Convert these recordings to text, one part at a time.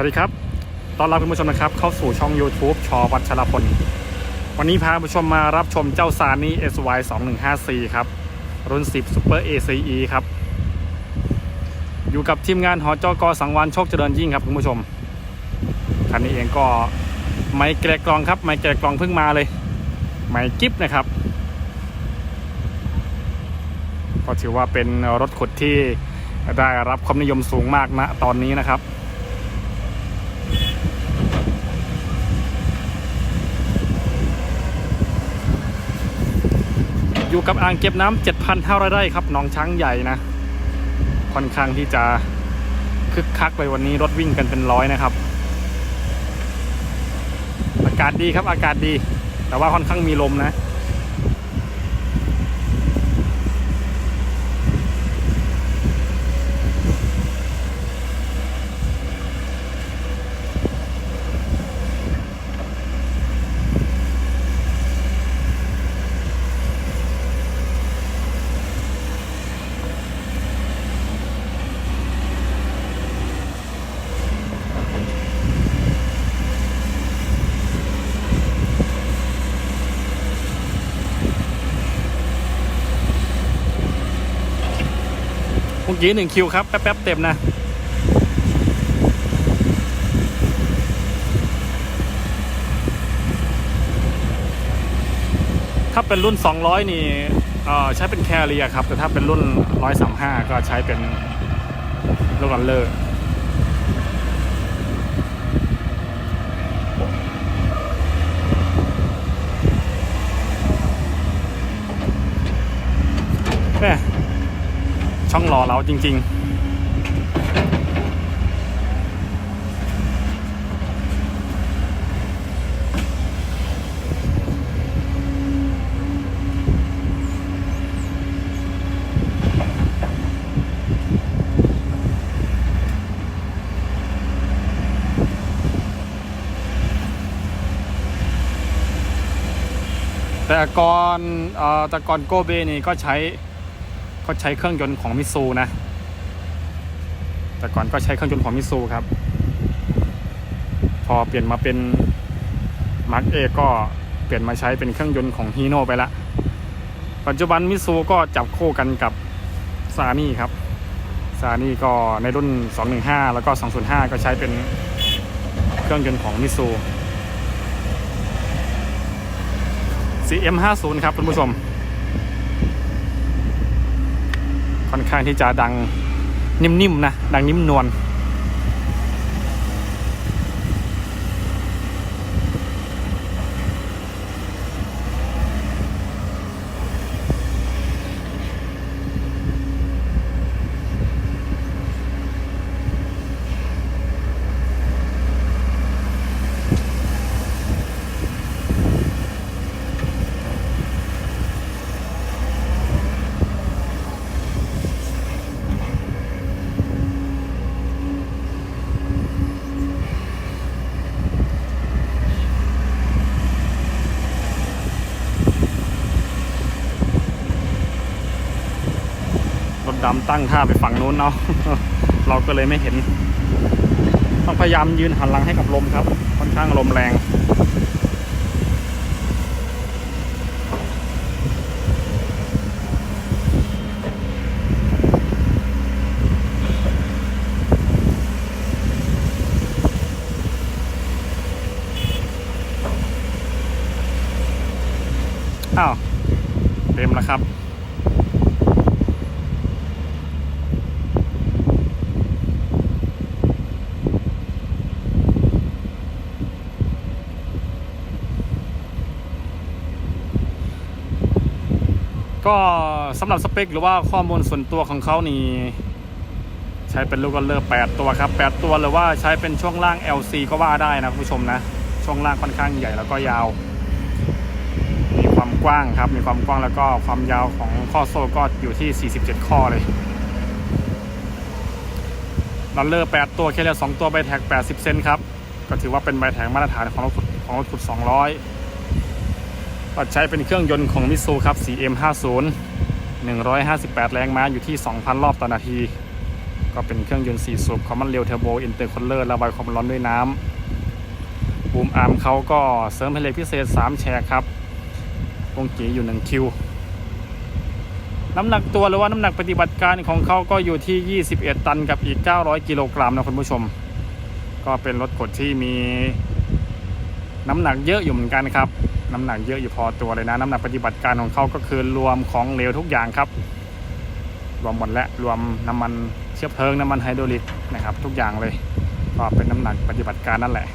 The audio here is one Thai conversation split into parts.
วัสดีครับต้อนรับคุณผู้ชมนะครับเข้าสู่ช่อง YouTube ชอวัชรพล วันนี้พาผู้ชมมารับชมเจ้าซานี่ SY 2154ครับ รุ่น 10 Super ACE ครับ อยู่กับทีมงานหอจกสังวานโชคเจริญยิ่งครับคุณผู้ชม คันนี้เองก็ไม่แกะกล่องครับไม่แกะกล่องเพิ่งมาเลย ไม่กิฟนะครับ ก็ถือว่าเป็นรถขุดที่ได้รับความนิยมสูงมากณตอนนี้นะครับ อยู่กับอ่างเก็บน้ำ7,500ไร่ครับหนองช้างใหญ่นะ ค่อนข้างที่จะคึกคักเลยวันนี้รถวิ่งกันเป็นร้อยนะครับ อากาศดีครับอากาศดี แต่ว่าค่อนข้างมีลมนะ มื่อกี้หนึ่งคิวครับ แป๊บๆเต็มนะ ถ้าเป็นรุ่น 200 นี่อ่อใช้เป็นแคเรียครับ แต่ถ้าเป็นรุ่น 135 ก็ใช้เป็นลูกรันเลอร์แม่ ช่องรอเราจริง ๆแต่ก่อนเออแต่ก่อนโกเบนี่ก็ใช้ ก็ใช้เครื่องยนต์ของมิซูนะ แต่ก่อนก็ใช้เครื่องยนต์ของมิซูครับ พอเปลี่ยนมาเป็นมาร์กเอก็เปลี่ยนมาใช้เป็นเครื่องยนต์ของฮีโน่ไปละ ปัจจุบันมิซูก็จับคู่กันกับซานี่ครับซานี่ก็ในรุ่น 215 แล้วก็ 205 ก็ใช้เป็นเครื่องยนต์ของมิซู CM50 ครับคุณผู้ชม ค่อนข้างที่จะดังนิ่มๆนะดังนิ่มนวล ดำตั้งท่าไปฝั่งนู้นเนาะเราก็เลยไม่เห็น ต้องพยายามยืนหันหลังให้กับลมครับ ค่อนข้างลมแรงอ้าวเต็มแล้วครับ ก็สำหรับสเปค หรือว่าข้อมูลส่วนตัวของเขานี่ ใช้เป็นลูกกระเลือ8ตัวครับ 8 ตัวหรือว่าใช้เป็นช่วงล่าง LC ก็ว่าได้นะคุณผู้ชมนะ ช่วงล่างค่อนข้างใหญ่แล้วก็ยาว มีความกว้างครับ มีความกว้างแล้วก็ความยาวของข้อโซ่ก็อยู่ที่ 47 ข้อเลยลันเลอร์8ตัวแค่เรีย2ตัวใบแท็ก 80 เซนครับ ก็ถือว่าเป็นใบแท็กมาตรฐานของรถขุดของรถขุด 200 ก็ใช้เป็นเครื่องยนต์ของมิตซูครับ 4M50 158 แรงม้าอยู่ที่ 2,000 รอบต่อนาที ก็เป็นเครื่องยนต์ 4 สูบคอมมันเร็วเทอร์โบอินเตอร์คูลเลอร์ระบายความร้อนด้วยน้ำบูมอาร์มเขาก็เสริมเพลงพิเศษ 3 แฉกครับวงกีอยู่ 1 คิว น้ำหนักตัวหรือว่าน้ำหนักปฏิบัติการของเขาก็อยู่ที่ 21 ตันกับอีก 900 กิโลกรัมนะคุณผู้ชม ก็เป็นรถกดที่มีน้ำหนักเยอะอยู่เหมือนกันครับ น้ำหนักเยอะอยู่พอตัวเลยนะ น้ำหนักปฏิบัติการของเขาก็คือรวมของเหลวทุกอย่างครับ รวมหมดและรวมน้ำมันเชื้อเพลิงน้ำมันไฮดรอลิกนะครับ ทุกอย่างเลยก็เป็นน้ำหนักปฏิบัติการนั่นแหละ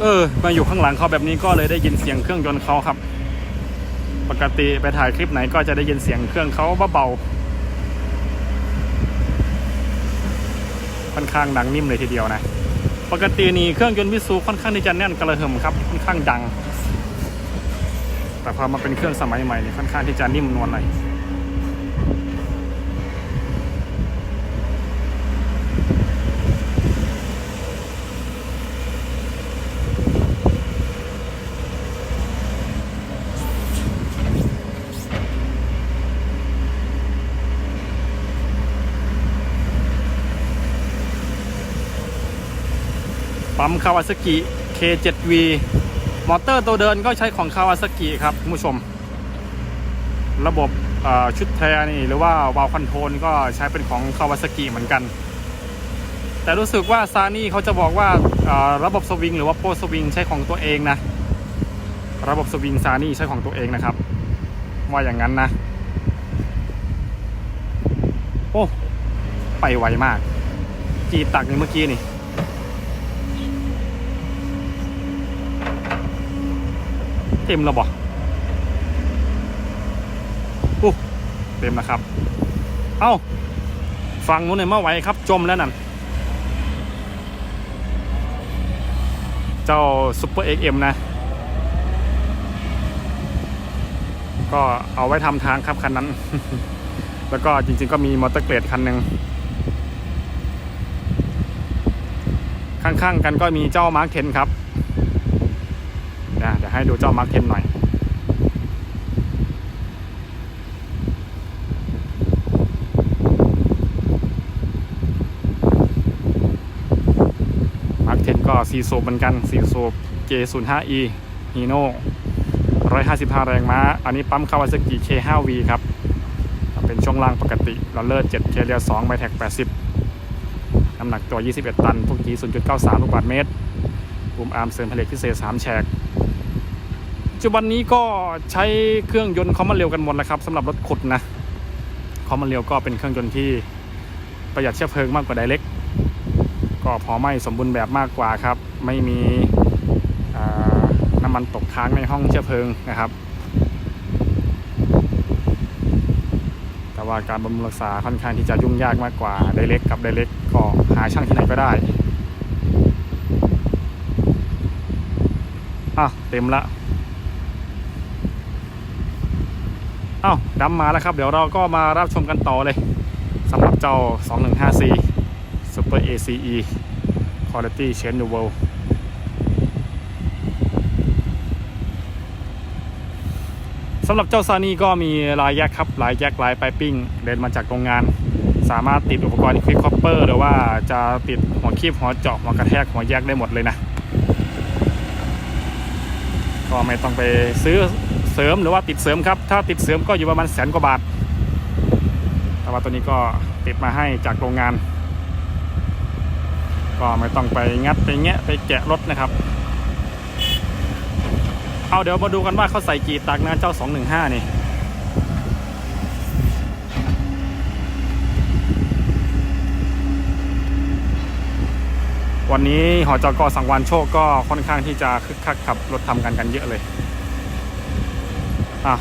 เออ มาอยู่ข้างหลังเขาแบบนี้ก็เลยได้ยินเสียงเครื่องยนต์เขาครับ ปกติไปถ่ายคลิปไหนก็จะได้ยินเสียงเครื่องเขาเบาๆค่อนข้างดังนิ่มเลยทีเดียวนะ ปกตินี่เครื่องยนต์มิตซูค่อนข้างที่จะแน่นกระหึ่มครับ ค่อนข้างดัง แต่พอมาเป็นเครื่องสมัยใหม่นี่ค่อนข้างที่จะนิ่มนวลเลย ปั๊มคาวาซากิ K7V มอเตอร์ตัวเดินก็ใช้ของคาวาซากิครับคุณผู้ชม ระบบชุดแทรนี่หรือว่าวาล์วคอนโทรลก็ใช้เป็นของคาวาซากิเหมือนกัน แต่รู้สึกว่าซานี่เขาจะบอกว่าระบบสวิงหรือว่าโปสวิงใช้ของตัวเองนะ ระบบสวิงซานี่ใช้ของตัวเองนะครับ ว่าอย่างนั้นนะ โอ้ ไปไวมาก จีตักนี่เมื่อกี้นี่ เต็มแล้วบ่อู้เต็มแล้วครับ เอ้าฟังนู้นหน่อยมาไหวครับ จมแล้วนั่น เจ้าซุปเปอร์เอ็กเอ็มนะ ก็เอาไว้ทำทางครับคันนั้น แล้วก็จริงๆก็มีมอเตอร์เกรดคันหนึ่งข้างๆกันก็มีเจ้ามาร์คเทนครับ ดี๋ยวเดี๋ยวให้ดูเจ้ามาร์คเทนหน่อย มาร์คเทนก็4สูบเหมือนกัน4สูบ J05E Hino 155 แรงม้า อันนี้ปั๊มคาวาซากิ K5V ครับ เป็นช่วงล่างปกติลอเลอร์7เคเรีย2ไบแท็ก80 น้ำหนักตัว 21 ตัน พวกจี0.93 ลูกบาศก์เมตรปุ่มอาร์มเสริมผลิตพิเศษ 3 แฉก จจุบันนี้ก็ใช้เครื่องยนต์คอมมานเร็วกันหมดแล้วครับสำหรับรถขุดนะคอมมานเร็วก็เป็นเครื่องยนต์ที่ประหยัดเชื้อเพลิงมากกว่าไดเล็กก็พอไหมสมบูรณ์แบบมากกว่าครับ ไม่มีน้ำมันตกค้างในห้องเชื้อเพลิงนะครับ แต่ว่าการบำรุงรักษาค่อนข้างที่จะยุ่งยากมากกว่าไดเล็กกับไดเล็กก็หาช่างที่ไหนก็ได้อะเต็มละ อ้าวดำมาแล้วครับ เดี๋ยวเราก็มารับชมกันต่อเลยสำหรับเจ้า 215C Super ACE Quality Change the World สำหรับเจ้าซานี่ก็มีลายแยกครับลายแยกลายไปปิ้งเดินมาจากโรงงาน สามารถติดอุปกรณ์ควิกคอปเปอร์หรือว่าจะติดหัวคีบหัวเจาะหัวกระแทกหัวแยกได้หมดเลยนะ ก็ไม่ต้องไปซื้อเสริมหรือว่าติดเสริมครับ ถ้าติดเสริมก็อยู่ประมาณแสนกว่าบาท แต่ว่าตัวนี้ก็ติดมาให้จากโรงงาน ก็ไม่ต้องไปงัดไปแงะไปแกะรถนะครับ เอาเดี๋ยวมาดูกันว่าเขาใส่กี่ตักนะเจ้า 215 นี่ วันนี้หอจกสังวันโชคก็ค่อนข้างที่จะคึกคักขับรถทำกันกันเยอะเลย อะ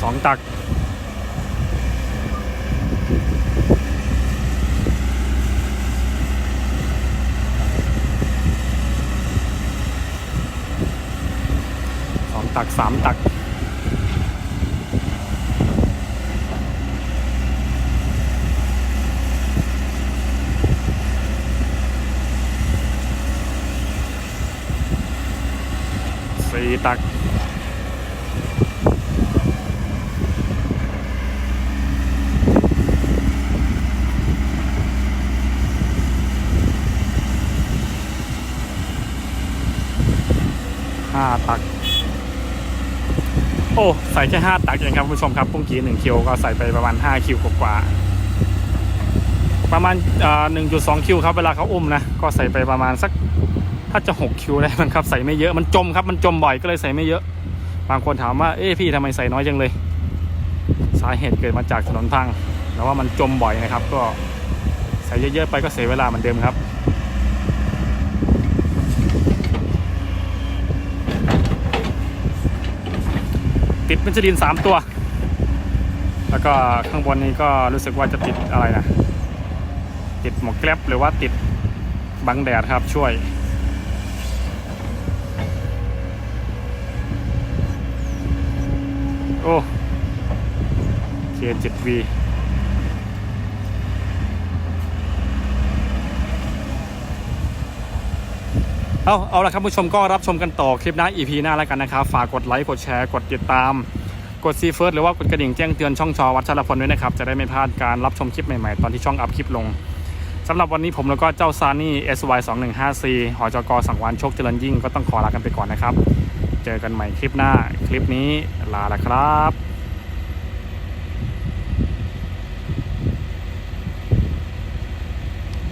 สองตัก สองตักสามตัก สี่ตักห้าตัก โอ้ ใส่แค่ห้าตักเองครับคุณผู้ชมครับพุ่งกี้หนึ่งคิวก็ใส่ไปประมาณห้าคิวกว่าประมาณหนึ่งจุดสองคิวครับเวลาเขาอุ้มนะ ก็ใส่ไปประมาณสัก ถ้าจะหกคิวได้มันครับใส่ไม่เยอะมันจมครับมันจมบ่อยก็เลยใส่ไม่เยอะ บางคนถามว่าเอ๊ะพี่ทำไมใส่น้อยจังเลย สาเหตุเกิดมาจากถนนพังแล้วว่ามันจมบ่อยนะครับ ก็ใส่เยอะๆไปก็เสียเวลาเหมือนเดิมครับติดเป็นจดินสามตัว แล้วก็ข้างบนนี้ก็รู้สึกว่าจะติดอะไรนะ ติดหมวกแกลบหรือว่าติดบังแดดครับช่วย โอ้เคเจ็ดวีเอาเอาละครับผู้ชมก็รับชมกันต่อคลิปหน้า EP หน้าแล้วกันนะครับ ฝากกดไลค์กดแชร์กดติดตาม กดซีเฟิร์สหรือว่ากดกระดิ่งแจ้งเตือนช่องชอวัดชรพลด้วยนะครับ จะได้ไม่พลาดการรับชมคลิปใหม่ๆ ตอนที่ช่องอัพคลิปลงสำหรับวันนี้ผมแล้วก็เจ้าซานี่ SY 2 1 5 C หอจกสังวานโชคเจริญยิ่งก็ต้องขอลากันไปก่อนนะครับ เจอกันใหม่คลิปหน้า คลิปนี้ลาละครับ